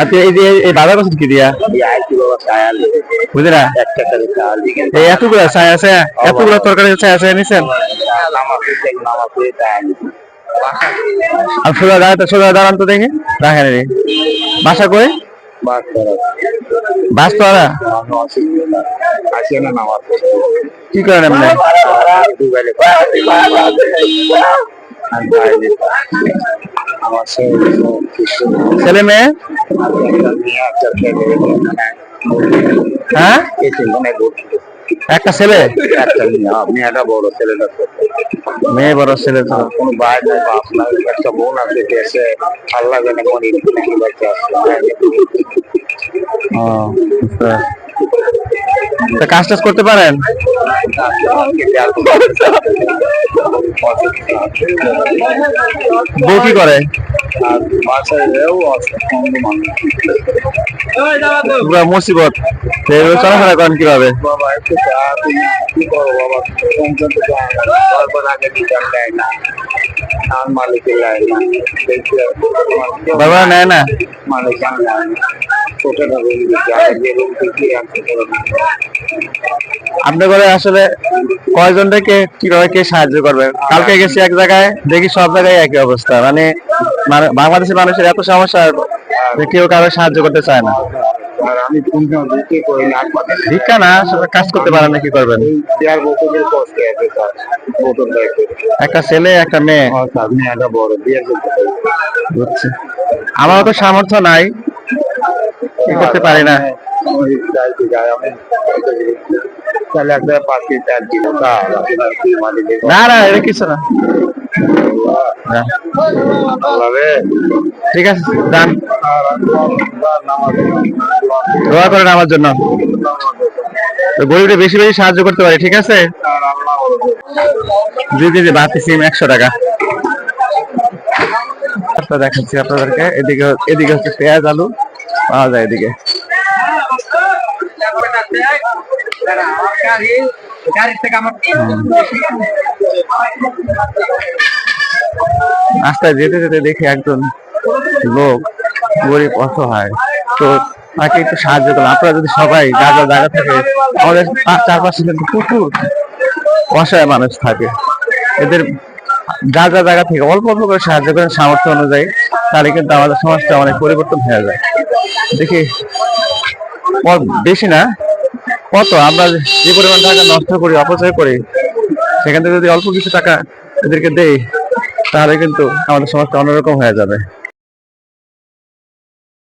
আচ্ছা এই বাজার করছেন কি দিয়া? বুঝলি এতগুলো ছায়া আছে এতগুলো তরকারি ছায়া আছে নিছেন? আর সোজা দেখি। রাখেন রে বাসা তো কি করেন ছেলে মেয়ে? হ্যাঁ? একটা ছেলে? মেয়েটা বড় ছেলেটা মেয়ে বড় ছেলে তো। কোনো ভাই নাই বাপ নাই একটা বোন আছে দেশে আল্লাহ জানে বাচ্চা। তা কাজ টাজ করতে পারেন? বউ কি করে? মুসিবত। চলাফেরা করেন কীভাবে? বাবা নেয় না? মালিক পারে আপনার ঘরে আসলে কীভাবে কে সাহায্য করবে? কালকে গেছি এক জায়গায় দেখি সব জায়গায় একই অবস্থা। মানে মানে- বাংলাদেশের মানুষের এত সমস্যা যে কেউ কারও সাহায্য করতে চায় না। ভিক্ষা কাজ করতে পারেন না কি করবেন? একটা ছেলে একটা মেয়ে। পারি বুঝছি। আমারও তো সামর্থ্য নাই। করতে পারি না। আপনার না না এটা কিছু না। হ্যাঁ, ঠিক আছে নামাজ দোয়া করেন আমার জন্য। তো গরিবটা বেশি বেশি সাহায্য করতে পারি ঠিক আছে? জি জি জি বাতি সিম একশো টাকা। রাস্তা দেখাচ্ছি আপনাদেরকে। এদিকে এদিকে হচ্ছে পেঁয়াজ আলু। পাওয়া যায় এদিকে। রাস্তায় যেতে যেতে দেখি একজন লোক গরিব অসহায়। তো তাকে একটু সাহায্য করলাম। আপনারা যদি সবাই যা যা জায়গা থাকে, আমাদের চারপাশে কিন্তু প্রচুর অসহায় মানুষ থাকে। এদের যা যা জায়গা থেকে অল্প অল্প করে সাহায্য করেন সামর্থ্য অনুযায়ী তাহলে কিন্তু আমাদের সমাজটা অনেক পরিবর্তন হয়ে যায় দেখি বেশি না কত আমরা যে পরিমাণ টাকা নষ্ট করি, অপচয় করি, সেখান থেকে যদি অল্প কিছু টাকা এদেরকে দেই, তাহলে কিন্তু আমাদের সমাজটা অন্যরকম হয়ে যাবে।